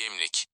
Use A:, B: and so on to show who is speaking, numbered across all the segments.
A: Gemlik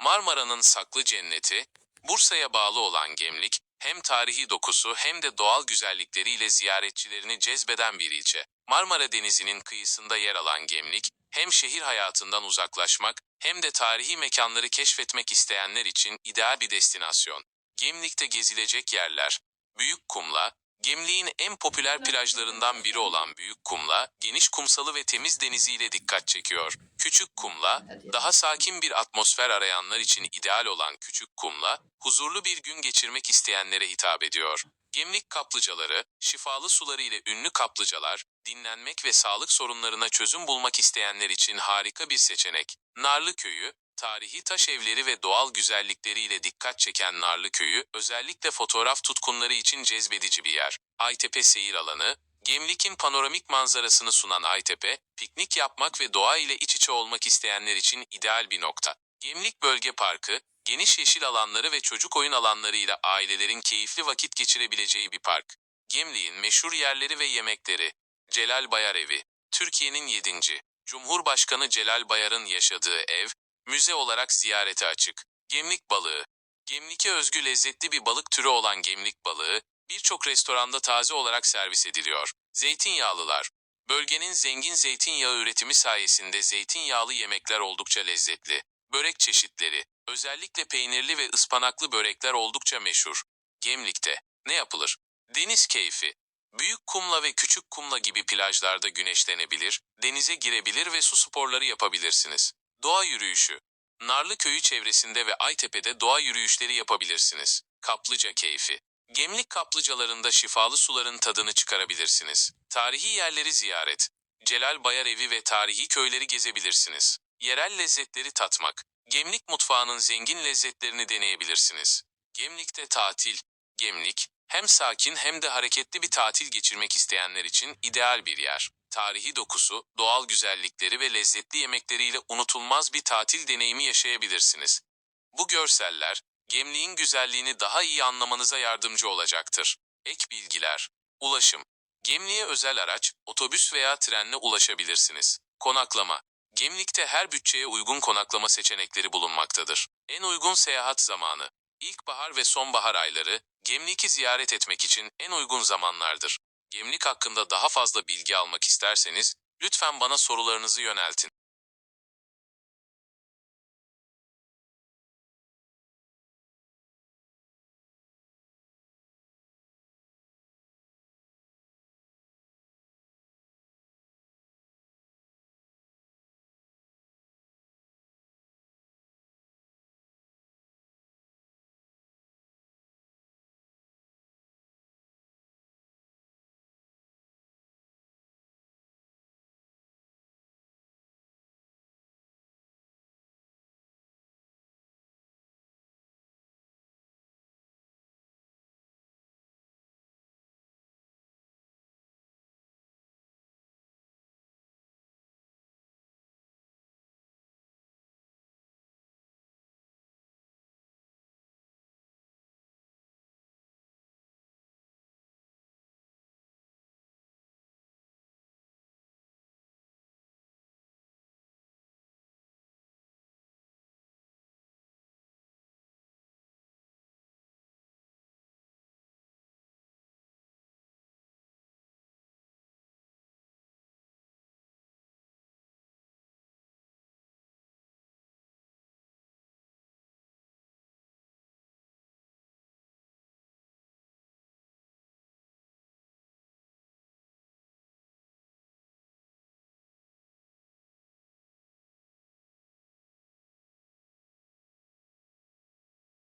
A: Marmara'nın saklı cenneti, Bursa'ya bağlı olan Gemlik, hem tarihi dokusu hem de doğal güzellikleriyle ziyaretçilerini cezbeden bir ilçe. Marmara Denizi'nin kıyısında yer alan Gemlik, hem şehir hayatından uzaklaşmak hem de tarihi mekanları keşfetmek isteyenler için ideal bir destinasyon. Gemlik'te gezilecek yerler, Büyük Kumla, Gemlik'in en popüler plajlarından biri olan Büyük Kumla, geniş kumsalı ve temiz deniziyle dikkat çekiyor. Küçük Kumla, daha sakin bir atmosfer arayanlar için ideal olan Küçük Kumla, huzurlu bir gün geçirmek isteyenlere hitap ediyor. Gemlik kaplıcaları, şifalı suları ile ünlü kaplıcalar, dinlenmek ve sağlık sorunlarına çözüm bulmak isteyenler için harika bir seçenek. Narlı Köyü, tarihi taş evleri ve doğal güzellikleriyle dikkat çeken Narlı Köyü, özellikle fotoğraf tutkunları için cezbedici bir yer. Aytepe Seyir Alanı, Gemlik'in panoramik manzarasını sunan Aytepe, piknik yapmak ve doğa ile iç içe olmak isteyenler için ideal bir nokta. Gemlik Bölge Parkı, geniş yeşil alanları ve çocuk oyun alanlarıyla ailelerin keyifli vakit geçirebileceği bir park. Gemlik'in meşhur yerleri ve yemekleri. Celal Bayar Evi, Türkiye'nin 7. Cumhurbaşkanı Celal Bayar'ın yaşadığı ev, müze olarak ziyarete açık. Gemlik balığı. Gemlik'e özgü lezzetli bir balık türü olan gemlik balığı, birçok restoranda taze olarak servis ediliyor. Zeytinyağlılar. Bölgenin zengin zeytinyağı üretimi sayesinde zeytinyağlı yemekler oldukça lezzetli. Börek çeşitleri, özellikle peynirli ve ıspanaklı börekler oldukça meşhur. Gemlik'te ne yapılır? Deniz keyfi. Büyük kumla ve küçük kumla gibi plajlarda güneşlenebilir, denize girebilir ve su sporları yapabilirsiniz. Doğa yürüyüşü. Narlı köyü çevresinde ve Aytepe'de doğa yürüyüşleri yapabilirsiniz. Kaplıca keyfi. Gemlik kaplıcalarında şifalı suların tadını çıkarabilirsiniz. Tarihi yerleri ziyaret. Celal Bayar Evi ve tarihi köyleri gezebilirsiniz. Yerel lezzetleri tatmak. Gemlik mutfağının zengin lezzetlerini deneyebilirsiniz. Gemlik'te tatil. Gemlik, hem sakin hem de hareketli bir tatil geçirmek isteyenler için ideal bir yer. Tarihi dokusu, doğal güzellikleri ve lezzetli yemekleriyle unutulmaz bir tatil deneyimi yaşayabilirsiniz. Bu görseller, Gemliğin güzelliğini daha iyi anlamanıza yardımcı olacaktır. Ek bilgiler. Ulaşım. Gemliğe özel araç, otobüs veya trenle ulaşabilirsiniz. Konaklama. Gemlik'te her bütçeye uygun konaklama seçenekleri bulunmaktadır. En uygun seyahat zamanı. İlkbahar ve sonbahar ayları, Gemlik'i ziyaret etmek için en uygun zamanlardır. Gemlik hakkında daha fazla bilgi almak isterseniz, lütfen bana sorularınızı yöneltin.